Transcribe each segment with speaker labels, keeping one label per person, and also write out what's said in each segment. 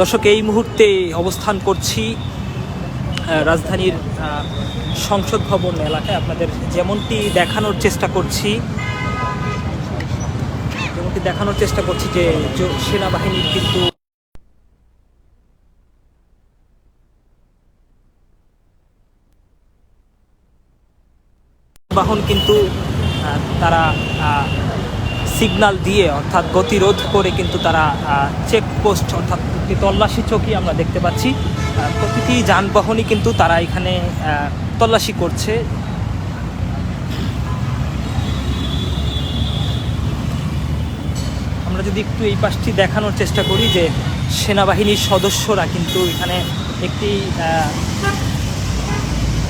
Speaker 1: দর্শক, এই মুহূর্তে অবস্থান করছি রাজধানীর সংসদ ভবন এলাকায়। আপনাদের যেমনটি দেখানোর চেষ্টা করছি, যেমনটি দেখানোর চেষ্টা করছি যে সেনাবাহিনীর কিন্তু বাহন কিন্তু তারা সিগন্যাল দিয়ে, অর্থাৎ গতিরোধ করে কিন্তু তারা চেকপোস্ট অর্থাৎ একটি তল্লাশি চৌকি আমরা দেখতে পাচ্ছি। প্রতিটি যানবাহনই কিন্তু তারা এখানে তল্লাশি করছে। আমরা যদি একটু এই পাশটি দেখানোর চেষ্টা করি যে সেনাবাহিনীর সদস্যরা কিন্তু এখানে একটি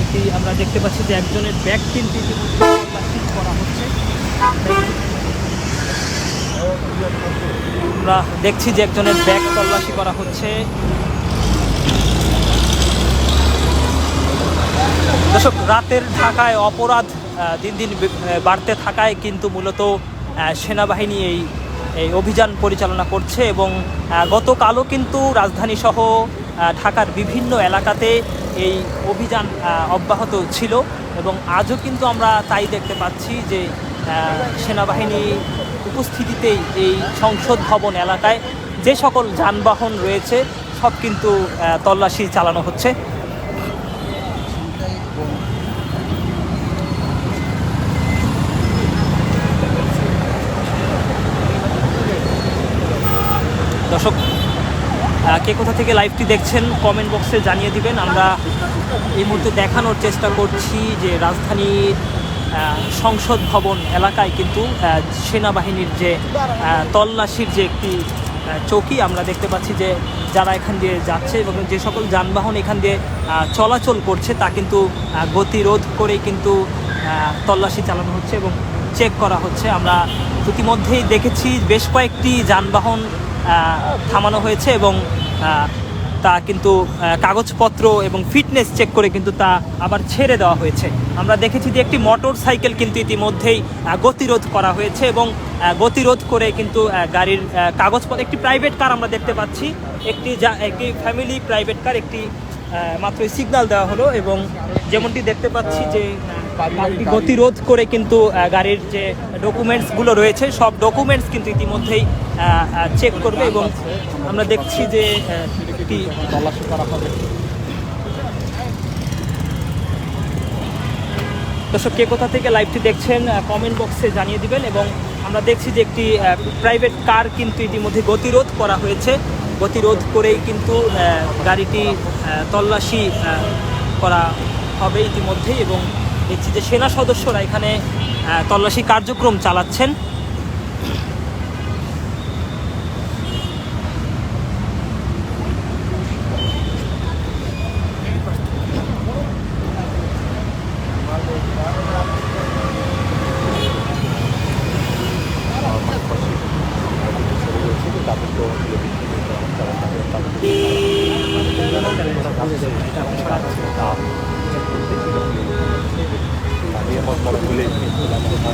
Speaker 1: একটি আমরা দেখতে পাচ্ছি যে একজনের ব্যাগ কিন্তু করা হচ্ছে। আমরা দেখছি যে একজনের ব্যাগ তল্লাশি করা হচ্ছে। দর্শক, রাতের ঢাকায় অপরাধ দিন দিন বাড়তে থাকায় কিন্তু মূলত সেনাবাহিনী এই এই অভিযান পরিচালনা করছে এবং গতকালও কিন্তু রাজধানী সহ ঢাকার বিভিন্ন এলাকাতে এই অভিযান অব্যাহত ছিল এবং আজও কিন্তু আমরা তাই দেখতে পাচ্ছি যে সেনাবাহিনী উপস্থিতিতেই এই সংসদ ভবন এলাকায় যে সকল যানবাহন রয়েছে, সব কিন্তু তল্লাশি চালানো হচ্ছে। দর্শক কে কোথা থেকে লাইভটি দেখছেন কমেন্ট বক্সে জানিয়ে দিবেন। আমরা এই মুহূর্তে দেখানোর চেষ্টা করছি যে রাজধানীর সংসদ ভবন এলাকায় কিন্তু সেনাবাহিনীর যে তল্লাশির যে একটি চৌকি আমরা দেখতে পাচ্ছি যে যারা এখান দিয়ে যাচ্ছে এবং যে সকল যানবাহন এখান দিয়ে চলাচল করছে, তা কিন্তু গতিরোধ করে কিন্তু তল্লাশি চালানো হচ্ছে এবং চেক করা হচ্ছে। আমরা ইতিমধ্যেই দেখেছি বেশ কয়েকটি যানবাহন থামানো হয়েছে এবং তা কিন্তু কাগজপত্র এবং ফিটনেস চেক করে কিন্তু তা আবার ছেড়ে দেওয়া হয়েছে। আমরা দেখেছি যে একটি মোটর সাইকেল কিন্তু ইতিমধ্যেই গতিরোধ করা হয়েছে এবং গতিরোধ করে কিন্তু গাড়ির কাগজপত্র একটি প্রাইভেট কার আমরা দেখতে পাচ্ছি। একটি যা- একটি ফ্যামিলি প্রাইভেট কার একটি আহ, মাত্রই সিগন্যাল দেওয়া হলো এবং যেমনটি দেখতে পাচ্ছি যে গতিরোধ করে কিন্তু গাড়ির যে ডকুমেন্টসগুলো রয়েছে সব ডকুমেন্টস কিন্তু ইতিমধ্যেই চেক করবে এবং আমরা দেখছি যে আহ,
Speaker 2: তল্লাশি করা হবে।
Speaker 1: দর্শক কে কোথা থেকে লাইভটি দেখছেন কমেন্ট বক্সে জানিয়ে দিবেন এবং আমরা দেখছি যে একটি প্রাইভেট কার কিন্তু ইতিমধ্যে গতিরোধ করা হয়েছে। গতিরোধ করেই কিন্তু গাড়িটি তল্লাশি করা হবে ইতিমধ্যেই এবং দেখছি যে সেনা সদস্যরা এখানে তল্লাশি কার্যক্রম চালাচ্ছেন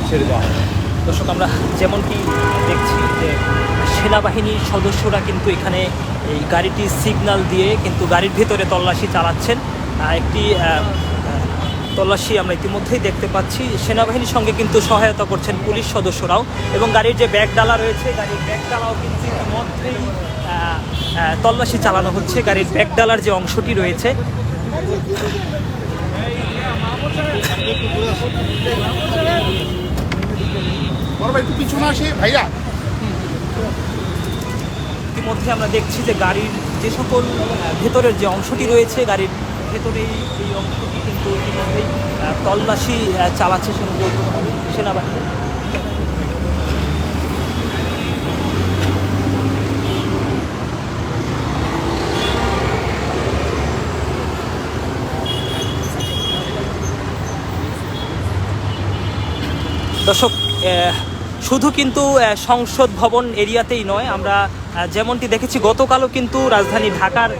Speaker 2: ছেড়ে দেওয়া হবে
Speaker 1: দর্শক, আমরা যেমনটি দেখছি যে সেনাবাহিনীর সদস্যরা কিন্তু এখানে এই গাড়িটি সিগন্যাল দিয়ে কিন্তু গাড়ির ভেতরে তল্লাশি চালাচ্ছেন। একটি তল্লাশি আমরা ইতিমধ্যেই দেখতে পাচ্ছি। সেনাবাহিনীর সঙ্গে কিন্তু সহায়তা করছেন পুলিশ সদস্যরাও এবং গাড়ির যে ব্যাগ ডালা রয়েছে, গাড়ির ব্যাগ ডালাও কিন্তু ইতিমধ্যেই তল্লাশি চালানো হচ্ছে। গাড়ির ব্যাগ ডালার যে অংশটি রয়েছে
Speaker 2: ভাই, একটু পিছনে আসে। ভাইয়া
Speaker 1: ইতিমধ্যে আমরা দেখছি যে গাড়ির যে সকল ভেতরের যে অংশটি রয়েছে, গাড়ির ভেতরেই এই অংশটি কিন্তু ইতিমধ্যেই তল্লাশি চালাচ্ছে সেনা- সেনাবাহিনী। দর্শক শুধু কিন্তু সংসদ ভবন এরিয়াতেই নয়, আমরা যেমনটি দেখেছি, গতকালও কিন্তু রাজধানী ঢাকার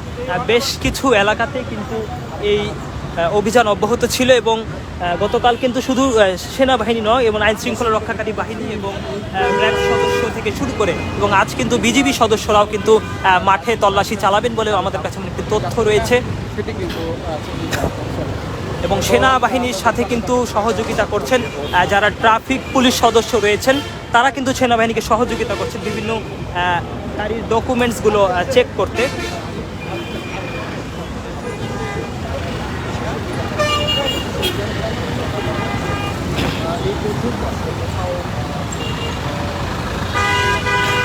Speaker 1: বেশ কিছু এলাকাতে কিন্তু এই অভিযান অব্যাহত ছিল এবং গতকাল কিন্তু শুধু সেনাবাহিনী নয়, এবং আইন শৃঙ্খলা রক্ষাকারী বাহিনী এবং র্যাব সদস্য থেকে শুরু করে এবং আজ কিন্তু বিজিবি সদস্যরাও কিন্তু মাঠে তল্লাশি চালাবেন বলেও আমাদের কাছে একটি তথ্য রয়েছে। এবং সেনাবাহিনীর সাথে কিন্তু সহযোগিতা করছেন যারা ট্রাফিক পুলিশ সদস্য রয়েছেন, তারা কিন্তু সেনাবাহিনীকে সহযোগিতা করছেন বিভিন্ন গাড়ির ডকুমেন্টসগুলো চেক করতে।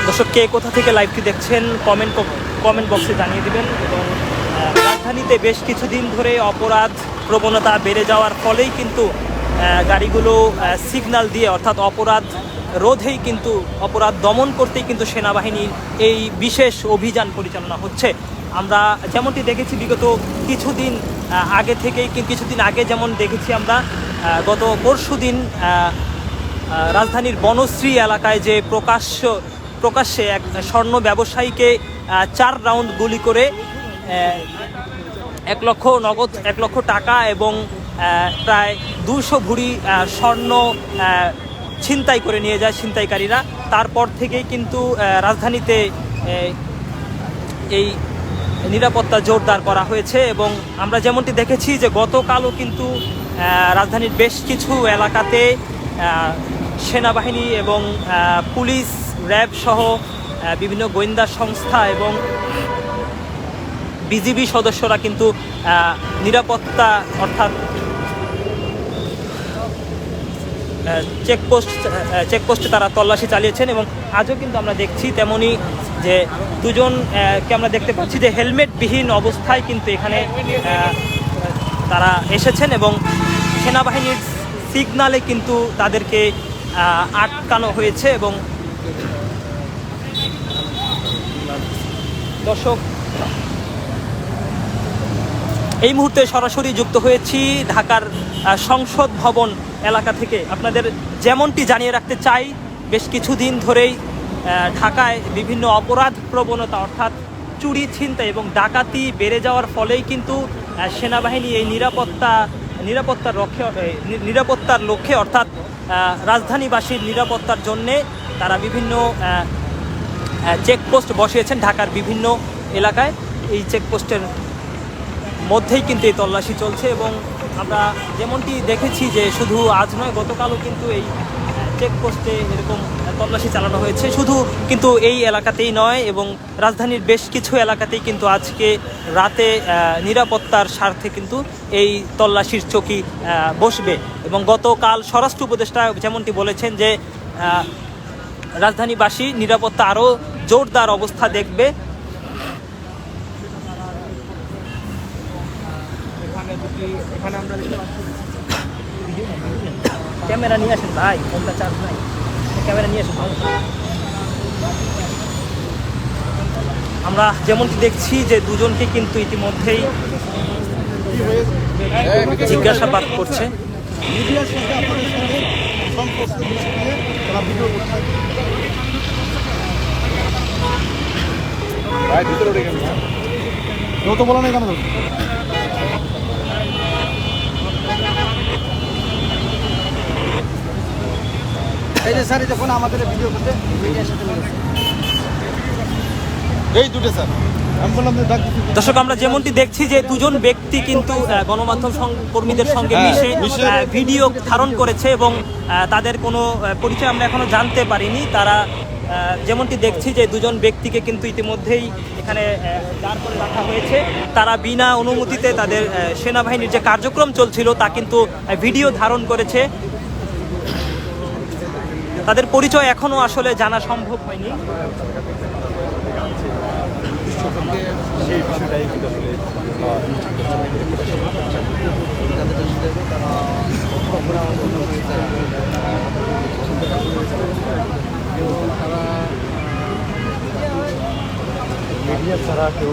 Speaker 1: দর্শক, কে কোথা থেকে লাইভটি দেখছেন কমেন্ট কমেন্ট বক্সে জানিয়ে দিবেন এবং রাজধানীতে বেশ কিছুদিন ধরে অপরাধ প্রবণতা বেড়ে যাওয়ার ফলেই কিন্তু গাড়িগুলো সিগন্যাল দিয়ে অর্থাৎ অপরাধ রোধেই কিন্তু, অপরাধ দমন করতেই কিন্তু সেনাবাহিনীর এই বিশেষ অভিযান পরিচালনা হচ্ছে। আমরা যেমনটি দেখেছি বিগত কিছুদিন আগে থেকেই কিছুদিন আগে যেমন দেখেছি আমরা গত পরশু দিন রাজধানীর বনশ্রী এলাকায় যে প্রকাশ্য, প্রকাশ্যে এক স্বর্ণ ব্যবসায়ীকে চার রাউন্ড গুলি করে এক লক্ষ নগদ, এক লক্ষ টাকা এবং প্রায় দুশো ভুড়ি স্বর্ণ ছিনতাই করে নিয়ে যায় ছিনতাইকারীরা। তারপর থেকেই কিন্তু রাজধানীতে এই নিরাপত্তা জোরদার করা হয়েছে এবং আমরা যেমনটি দেখেছি যে গতকালও কিন্তু রাজধানীর বেশ কিছু এলাকাতে সেনাবাহিনী এবং পুলিশ, র্যাব সহ বিভিন্ন গোয়েন্দা সংস্থা এবং বিজিবি সদস্যরা কিন্তু নিরাপত্তা অর্থাৎ চেকপোস্ট চেকপোস্টে তারা তল্লাশি চালিয়েছেন এবং আজও কিন্তু আমরা দেখছি তেমনি যে দুজনকে আমরা দেখতে পাচ্ছি যে হেলমেটবিহীন অবস্থায় কিন্তু এখানে তারা এসেছেন এবং সেনাবাহিনীর সিগনালে কিন্তু তাদেরকে আটকানো হয়েছে এবং দর্শক এই মুহূর্তে সরাসরি যুক্ত হয়েছি ঢাকার সংসদ ভবন এলাকা থেকে। আপনাদের যেমনটি জানিয়ে রাখতে চাই, বেশ কিছুদিন ধরেই ঢাকায় বিভিন্ন অপরাধ প্রবণতা, অর্থাৎ চুরি, ছিনতাই এবং ডাকাতি বেড়ে যাওয়ার ফলেই কিন্তু সেনাবাহিনী এই নিরাপত্তা, নিরাপত্তার নি- নিরাপত্তার লক্ষ্যে, অর্থাৎ রাজধানীবাসীর নিরাপত্তার জন্যে তারা বিভিন্ন চেকপোস্ট বসিয়েছেন ঢাকার বিভিন্ন এলাকায়। এই চেকপোস্টের মধ্যেই কিন্তু এই তল্লাশি চলছে এবং আমরা যেমনটি দেখেছি যে শুধু আজ নয়, গতকালও কিন্তু এই চেকপোস্টে এরকম তল্লাশি চালানো হয়েছে। শুধু কিন্তু এই এলাকাতেই নয় এবং রাজধানীর বেশ কিছু এলাকাতেই কিন্তু আজকে রাতে নিরাপত্তার স্বার্থে কিন্তু এই তল্লাশির চকি বসবে। এবং গতকাল স্বরাষ্ট্র উপদেষ্টা যেমনটি বলেছেন যে রাজধানীবাসী নিরাপত্তা আরও জোরদার অবস্থা দেখবে। ক্যামেরা নিয়ে আসেন ভাই, ফোনটা চার্জ নাই। ক্যামেরা নিয়ে আসেন। আমরা যেমনটি দেখছি যে দুজনকে কিন্তু ইতিমধ্যেই জিজ্ঞাসাবাদ করছে।
Speaker 2: ভিতরে তো বলো না কেন
Speaker 3: এই যে স্যার এই যখন আমাদের ভিডিও করতে মিডিয়ার সাথে
Speaker 2: এই দুটো স্যার। আমি বললাম যে ডাক দিতে।
Speaker 1: দর্শক আমরা যেমনটি দেখছি যে দুজন ব্যক্তি কিন্তু গণমাধ্যম কর্মীদের সঙ্গে
Speaker 2: হ্যাঁ,
Speaker 1: মিশে- ভিডিও ধারণ করেছে এবং তাদের কোনো পরিচয় আমরা এখনও জানতে পারিনি। তারা যেমনটি দেখছি যে দুজন ব্যক্তিকে কিন্তু ইতিমধ্যেই এখানে দাঁড় করে রাখা হয়েছে। তারা বিনা অনুমতিতে তাদের সেনাবাহিনীর যে কার্যক্রম চলছিল তা কিন্তু ভিডিও ধারণ করেছে। তাদের পরিচয় এখনও আসলে জানা সম্ভব হয়নি।
Speaker 2: মিডিয়া ছাড়া কেউ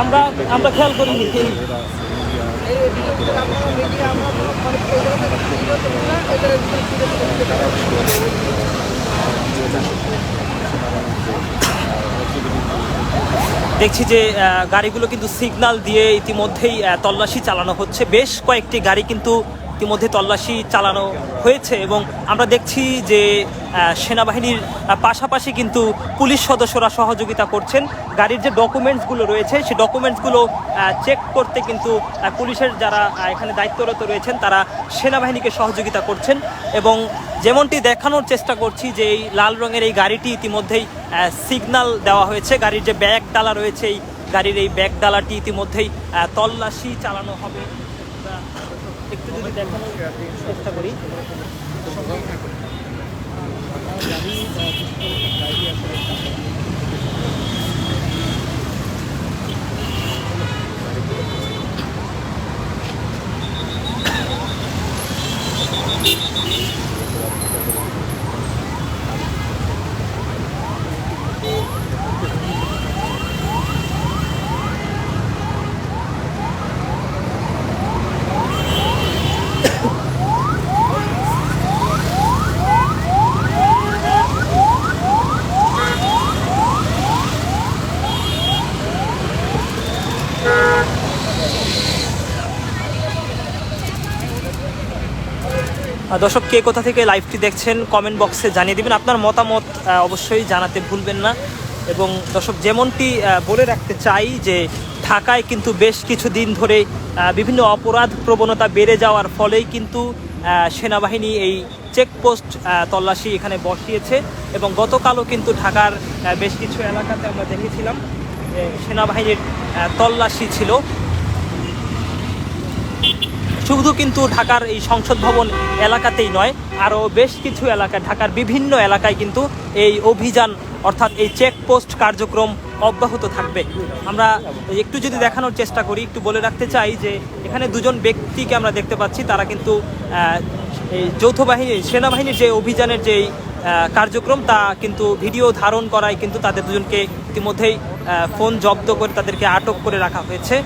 Speaker 1: আমরা আমরা খেয়াল করিনি দেখছি যে গাড়িগুলো কিন্তু সিগন্যাল দিয়ে ইতিমধ্যেই তল্লাশি চালানো হচ্ছে। বেশ কয়েকটি গাড়ি কিন্তু ইতিমধ্যে তল্লাশি চালানো হয়েছে এবং আমরা দেখছি যে সেনাবাহিনীর পাশাপাশি কিন্তু পুলিশ সদস্যরা সহযোগিতা করছেন। গাড়ির যে ডকুমেন্টসগুলো রয়েছে, সেই ডকুমেন্টসগুলো চেক করতে কিন্তু পুলিশের যারা এখানে দায়িত্বরত রয়েছেন, তারা সেনাবাহিনীকে সহযোগিতা করছেন এবং যেমনটি দেখানোর চেষ্টা করছি যে, এই লাল রঙের এই গাড়িটি ইতিমধ্যেই সিগন্যাল দেওয়া হয়েছে। গাড়ির যে ব্যাগ ডালা রয়েছে, এই গাড়ির এই ব্যাগ ডালাটি ইতিমধ্যেই তল্লাশি চালানো হবে। একটু যদি দেখানোর চেষ্টা করি। আহ, দর্শক কে কোথা থেকে লাইভটি দেখছেন কমেন্ট বক্সে জানিয়ে দিবেন। আপনার মতামত অবশ্যই জানাতে ভুলবেন না। এবং দর্শক যেমনটি বলে রাখতে চাই যে ঢাকায় কিন্তু বেশ কিছুদিন ধরে আহ, বিভিন্ন অপরাধ প্রবণতা বেড়ে যাওয়ার ফলেই কিন্তু সেনাবাহিনী এই চেকপোস্ট তল্লাশি এখানে বসিয়েছে। এবং গতকালও কিন্তু ঢাকার বেশ কিছু এলাকাতে আমরা দেখেছিলাম সেনাবাহিনীর তল্লাশি ছিল। শুধু কিন্তু ঢাকার এই সংসদ ভবন এলাকাতেই নয় আরও বেশ কিছু এলাকা ঢাকার বিভিন্ন এলাকায় কিন্তু এই অভিযান অর্থাৎ এই চেকপোস্ট কার্যক্রম অব্যাহত থাকবে। আমরা একটু যদি দেখানোর চেষ্টা করি একটু বলে রাখতে চাই যে এখানে দুজন ব্যক্তিকে আমরা দেখতে পাচ্ছি তারা কিন্তু এই যৌথ বাহিনী সেনাবাহিনীর যে অভিযানের যে এই, আহ, কার্যক্রম তা কিন্তু ভিডিও ধারণ করায় কিন্তু তাদের দুজনকে ইতিমধ্যেই ফোন জব্দ করে তাদেরকে আটক করে রাখা হয়েছে।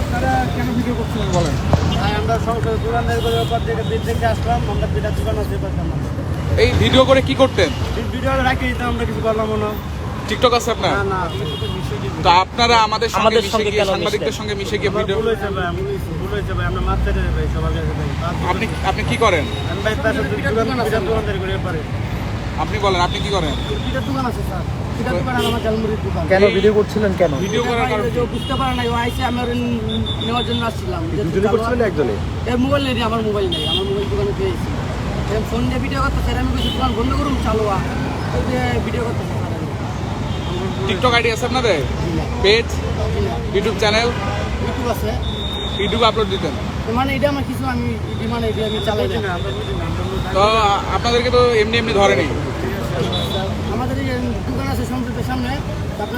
Speaker 2: আপনারা কেন ভিডিও করছিলেন বলেন?
Speaker 3: ভাই আমরা সংসদ ওপর থেকে বিল থেকে আসলাম আমরা দোকান আছে না
Speaker 4: এই ভিডিও করে কি করতেন?
Speaker 3: ভিডিও রাখি দিতাম আমরা কিছু করলাম না।
Speaker 4: টিকটক আছে আপনার?
Speaker 3: না না
Speaker 4: তো আপনারা আমাদের সঙ্গে মিশে গিয়ে সাংবাদিকদের সঙ্গে মিশে গিয়ে ভিডিও
Speaker 3: ভুল হয়েছে ভাই ভুল হয়েছে ভাই আমরা মাছ ছেড়ে ভাই সবার কাছে ভাই।
Speaker 4: আপনি আপনি কি করেন?
Speaker 3: আমি ভাই দোকান দোকানদার করে পারে
Speaker 4: আপনি বলেন আপনি কি করেন?
Speaker 3: দোকান আছে স্যার। দুইটা দোকান আমার জালমুড়ির দোকান।
Speaker 2: কেন? ভিডিও করছিলেন কেন?
Speaker 4: ভিডিও করার কারণ।
Speaker 3: বুঝতে পারে না ও আইসে আমরা নেওয়ার জন্য আসছিলাম। যে
Speaker 2: দুজনে করছিলেন একজনে?
Speaker 3: এই মোবাইল নেই আমার মোবাইল নেই আমার মোবাইল দোকানে পেয়েছি ফোন দিয়ে ভিডিও করতে স্যার আমি কিছু দোকান বন্ধ করুন চালু ভিডিও করতে
Speaker 4: টিকটক আইডি আছে আপনাদের? পেজ? YouTube channel?
Speaker 3: ইউটিউব আছে।
Speaker 4: ইউটিউব আপলোড দিতেন?
Speaker 3: মানে এটা আমার কিছু আমি মানে আমি চালাই না।
Speaker 4: তো আপনাদেরকে তো এমনি এমনি ধরেনি
Speaker 3: আমাদের এই দোকান আছে সংসদের সামনে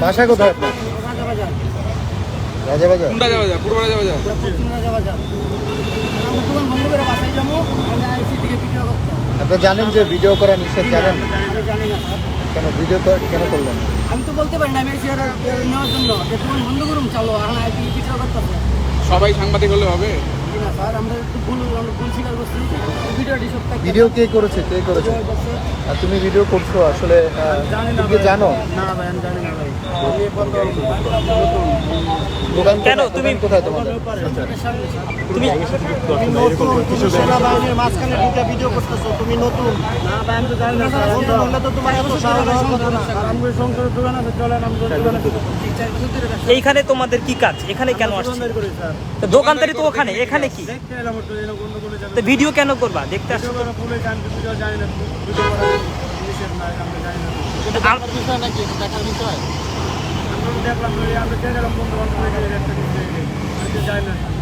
Speaker 2: বাসা কোথায় আপনার?
Speaker 3: রাজা বাজার।
Speaker 2: রাজাবাজার
Speaker 4: কোনটা যাওয়া যায় পূর্ব
Speaker 3: রাজা বাজার? আমার দোকান করে বাসায় যাব আমি আইসি থেকে ভিডিও করতে।
Speaker 2: আপনি জানেন যে ভিডিও করা নিষেধ জানেন?
Speaker 3: আমি জানি না স্যার।
Speaker 2: কেন ভিডিও কেন করলেন?
Speaker 3: আমি তো বলতে পারি না আমি নেওয়ার জন্য। বন্ধ করুন চালো আর আইসি ভিডিও করতে
Speaker 4: সবাই সাংবাদিক হলে হবে?
Speaker 3: জি না স্যার আমরা একটু ভুল আমরা ভুল স্বীকার করছি। ভিডিওটি সব
Speaker 2: ভিডিও কে করেছে? কে করেছে? আর তুমি ভিডিও করছ আসলে তুমি জানো?
Speaker 1: কেন? তুমি-
Speaker 2: কোথায় তোমাদের?
Speaker 1: তুমি
Speaker 3: সেনাবাহিনীর মাঝখানে ঢুকে ভিডিও করতেছো তুমি নতুন। না ভাই আমি তো জানি না স্যার। নতুন হলে তো তোমার এত সাহস না আমি সংসারের দোকান আছে চলেন আমি দোকানে
Speaker 1: এইখানে তোমাদের কি কাজ? এখানে কেন আসছে? তো দোকানদারি তো ওখানে এখানে কি? তো ভিডিও কেন করবা? দেখতে আসছো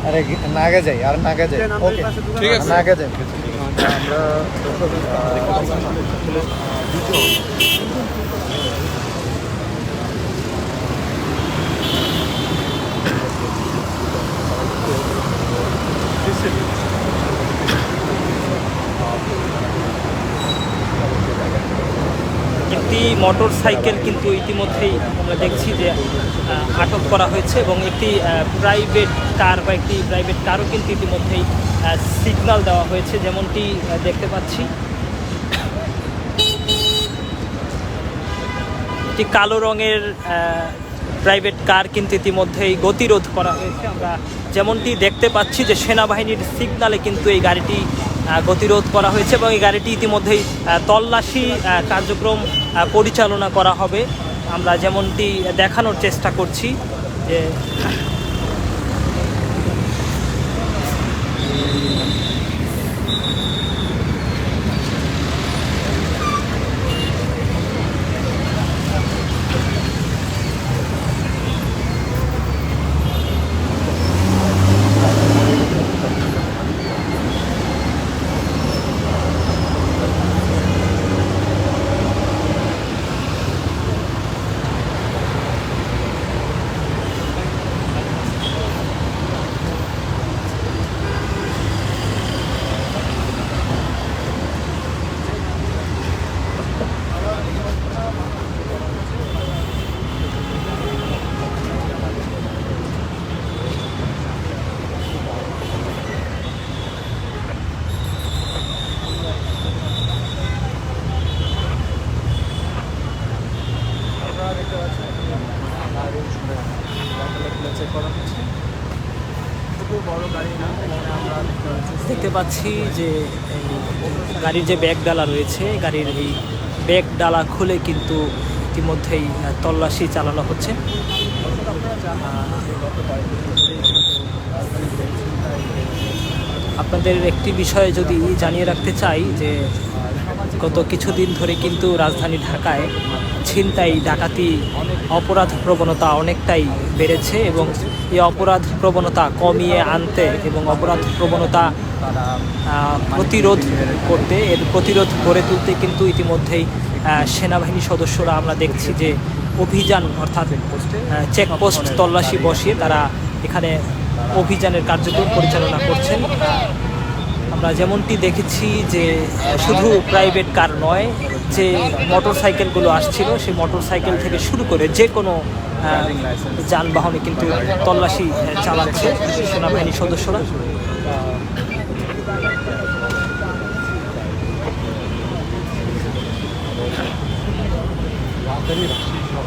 Speaker 2: আরে নাগে যাই আর নাগে যাই। ওকে।
Speaker 4: ঠিক আছে।
Speaker 2: নাগে যাই। আমরা
Speaker 1: একটি মোটর সাইকেল কিন্তু ইতিমধ্যেই আমরা দেখছি যে আটক করা হয়েছে এবং একটি প্রাইভেট কার বা একটি প্রাইভেট কারও কিন্তু ইতিমধ্যেই সিগনাল দেওয়া হয়েছে। যেমনটি দেখতে পাচ্ছি। একটি কালো রঙের প্রাইভেট কার কিন্তু ইতিমধ্যেই গতিরোধ করা হয়েছে। আমরা যেমনটি দেখতে পাচ্ছি যে, সেনাবাহিনীর সিগনালে কিন্তু এই গাড়িটি গতিরোধ করা হয়েছে এবং এই গাড়িটি ইতিমধ্যেই তল্লাশি কার্যক্রম পরিচালনা করা হবে। আমরা যেমনটি দেখানোর চেষ্টা করছি যে
Speaker 2: পাচ্ছি
Speaker 1: যে গাড়ির যে ব্যাগ ডালা রয়েছে, গাড়ির এই ব্যাগ ডালা খুলে কিন্তু ইতিমধ্যেই তল্লাশি চালানো হচ্ছে। আপনাদের একটি বিষয়ে যদি জানিয়ে রাখতে চাই যে, গত কিছুদিন ধরে কিন্তু রাজধানী ঢাকায় ছিনতাই, ডাকাতি, অপরাধ প্রবণতা অনেকটাই বেড়েছে এবং এই অপরাধ প্রবণতা কমিয়ে আনতে এবং অপরাধ প্রবণতা প্রতিরোধ করতে, এর প্রতিরোধ গড়ে তুলতে কিন্তু ইতিমধ্যেই সেনাবাহিনী সদস্যরা আমরা দেখছি যে অভিযান অর্থাৎ চেকপোস্ট তল্লাশি বসিয়ে তারা এখানে অভিযানের কার্যক্রম পরিচালনা করছেন। আমরা যেমনটি দেখেছি যে শুধু প্রাইভেট কার নয়, যে মোটর সাইকেলগুলো আসছিল, সেই মোটর সাইকেল থেকে শুরু করে যে কোনো যানবাহনে কিন্তু তল্লাশি আহ, চালাচ্ছে সেনাবাহিনী সদস্যরা।
Speaker 2: রাজধানী রাজশাহী সহ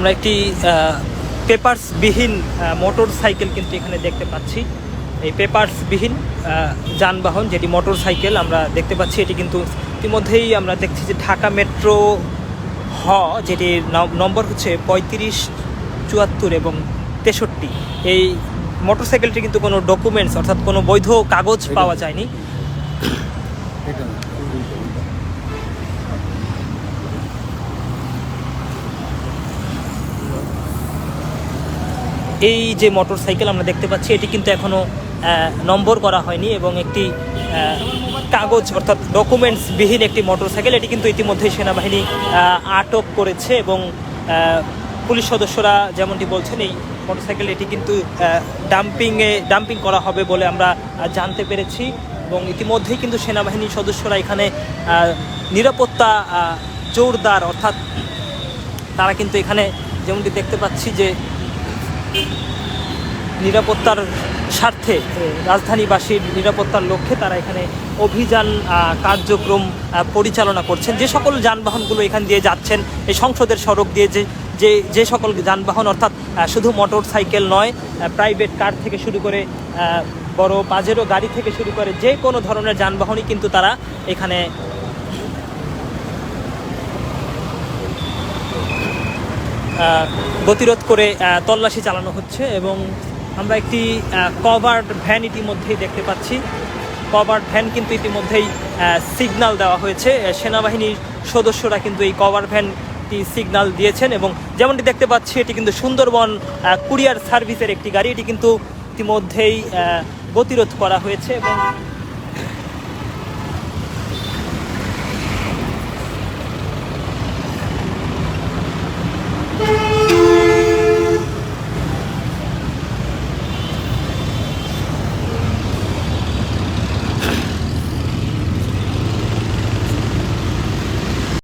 Speaker 1: আমরা একটি পেপারস বিহীন মোটর সাইকেল কিন্তু এখানে দেখতে পাচ্ছি। এই পেপারস বিহীন যানবাহন যেটি মোটর সাইকেল আমরা দেখতে পাচ্ছি এটি কিন্তু ইতিমধ্যেই আমরা দেখছি যে ঢাকা মেট্রো হ যেটির নম- নম্বর হচ্ছে পঁয়ত্রিশ চুয়াত্তর এবং তেষট্টি। এই মোটর মোটরসাইকেলটি কিন্তু কোনো ডকুমেন্টস অর্থাৎ কোনো বৈধ কাগজ পাওয়া যায়নি
Speaker 2: এটা না, উল্টো, উল্টো।
Speaker 1: এই যে মোটরসাইকেল আমরা দেখতে পাচ্ছি, এটি কিন্তু এখনও নম্বর করা হয়নি এবং একটি কাগজ অর্থাৎ ডকুমেন্টস বিহীন একটি মোটরসাইকেল এটি কিন্তু ইতিমধ্যে সেনাবাহিনী আটক করেছে এবং পুলিশ সদস্যরা যেমনটি বলছেন, এই মোটরসাইকেল এটি কিন্তু ডাম্পিংয়ে ডাম্পিং করা হবে বলে আমরা জানতে পেরেছি এবং ইতিমধ্যেই কিন্তু সেনাবাহিনীর সদস্যরা এখানে নিরাপত্তা জোরদার অর্থাৎ তারা কিন্তু এখানে যেমনটি দেখতে পাচ্ছি যে নিরাপত্তার স্বার্থে রাজধানীবাসীর নিরাপত্তার লক্ষ্যে তারা এখানে অভিযান কার্যক্রম পরিচালনা করছেন। যে সকল যানবাহনগুলো এখান দিয়ে যাচ্ছেন, এই সংসদের সড়ক দিয়ে যে যে যে সকল যানবাহন, অর্থাৎ শুধু মোটর সাইকেল নয় প্রাইভেট কার থেকে শুরু করে বড় পাজেরো গাড়ি থেকে শুরু করে যে কোনো ধরনের যানবাহনই কিন্তু তারা এখানে গতিরোধ করে তল্লাশি চালানো হচ্ছে এবং আমরা একটি কভার্ড ভ্যান ইতিমধ্যেই দেখতে পাচ্ছি। কভার্ড ভ্যান কিন্তু ইতিমধ্যেই সিগনাল দেওয়া হয়েছে। সেনাবাহিনীর সদস্যরা কিন্তু এই কভার ভ্যানটি সিগনাল দিয়েছেন এবং যেমনটি দেখতে পাচ্ছি, এটি কিন্তু সুন্দরবন কুরিয়ার সার্ভিসের একটি গাড়ি। এটি কিন্তু ইতিমধ্যেই গতিরোধ করা হয়েছে এবং